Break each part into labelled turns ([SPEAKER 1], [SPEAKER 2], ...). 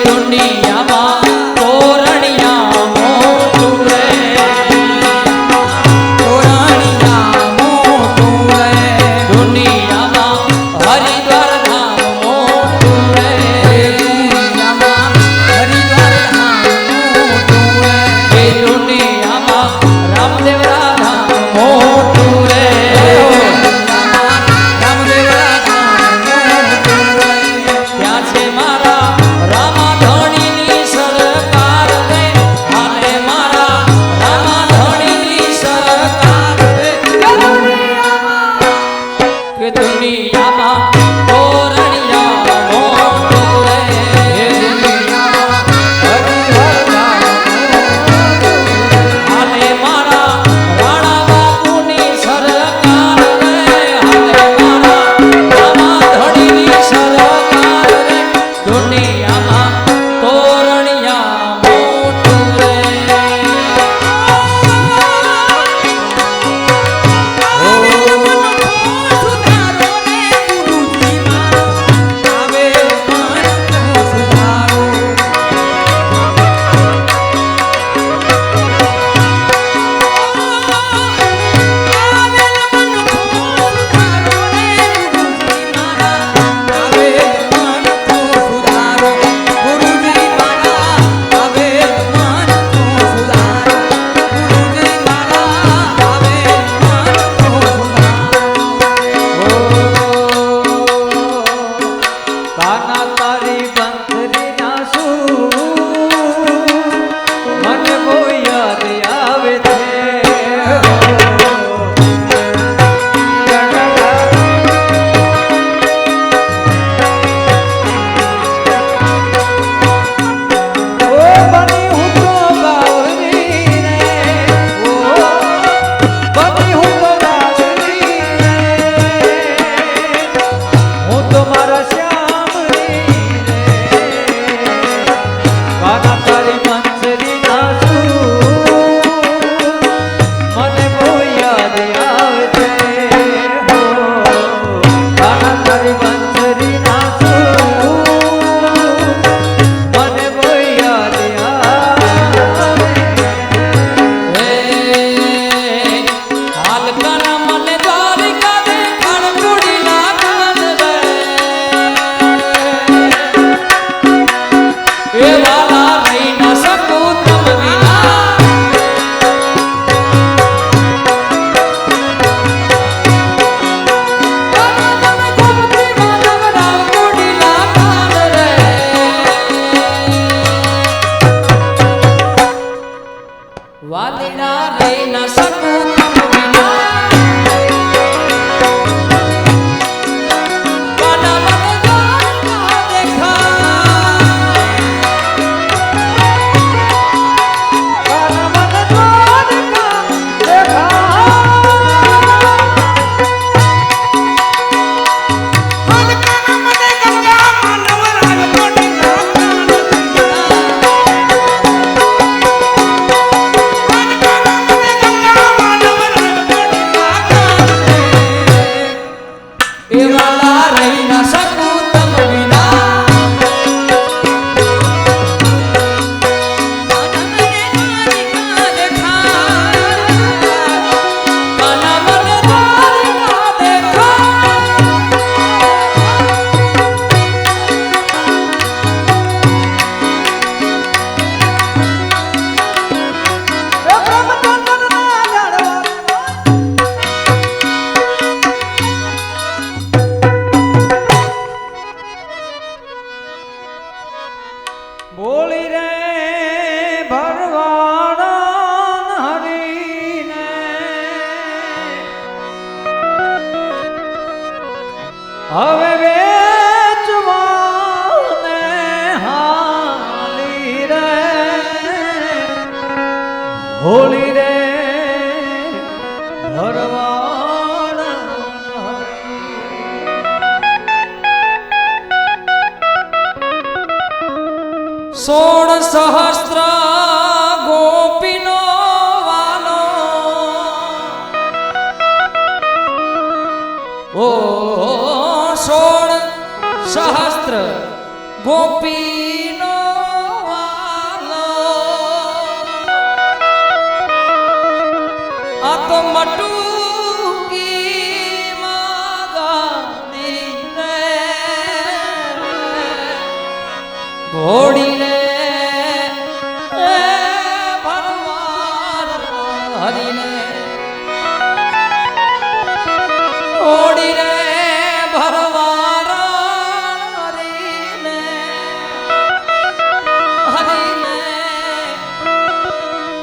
[SPEAKER 1] துணிய
[SPEAKER 2] સોળ સહસ્ત્ર ગોપીનો વાલો. ઓ સોળ સહસ્ત્ર ગોપીનો
[SPEAKER 1] વાલો. આ તો મટુ ઘોડી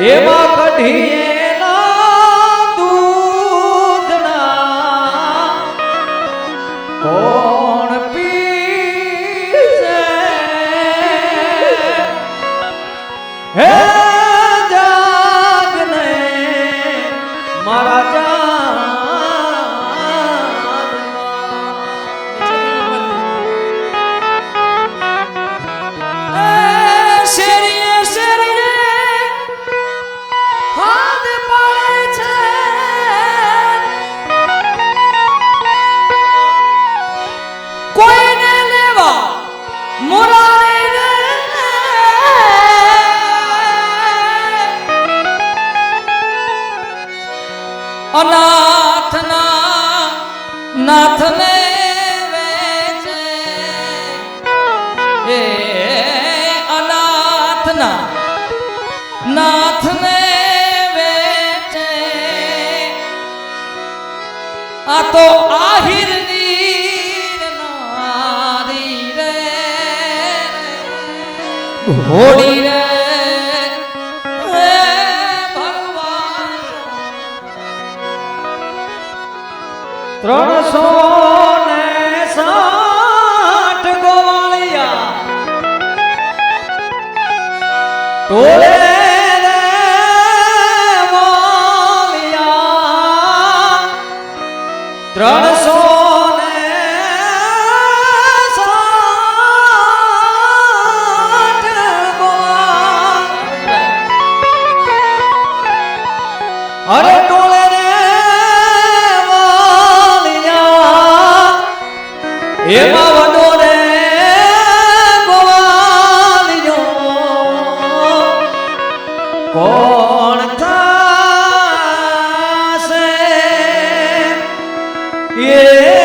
[SPEAKER 1] એવા કઢીએ નાથના નાથને વેચે. હે અનાથના નાથને વેચે. આ તો આહિર હોળી રે.
[SPEAKER 2] ત્રણસો ને સાઠ કોણ થાશે?
[SPEAKER 1] યે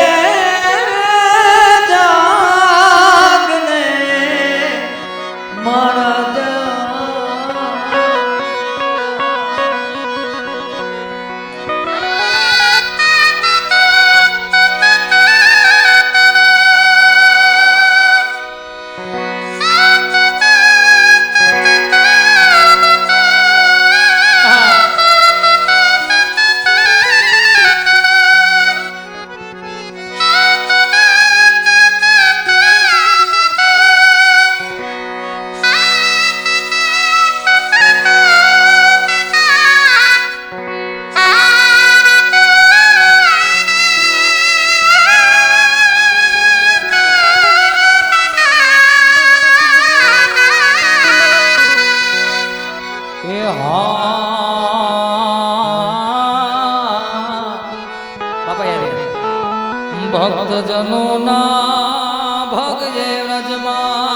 [SPEAKER 1] ભક્તજનોના ભગજે રજમાં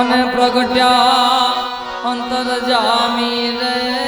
[SPEAKER 1] અને પ્રગટ્યા અંતરજામી રે.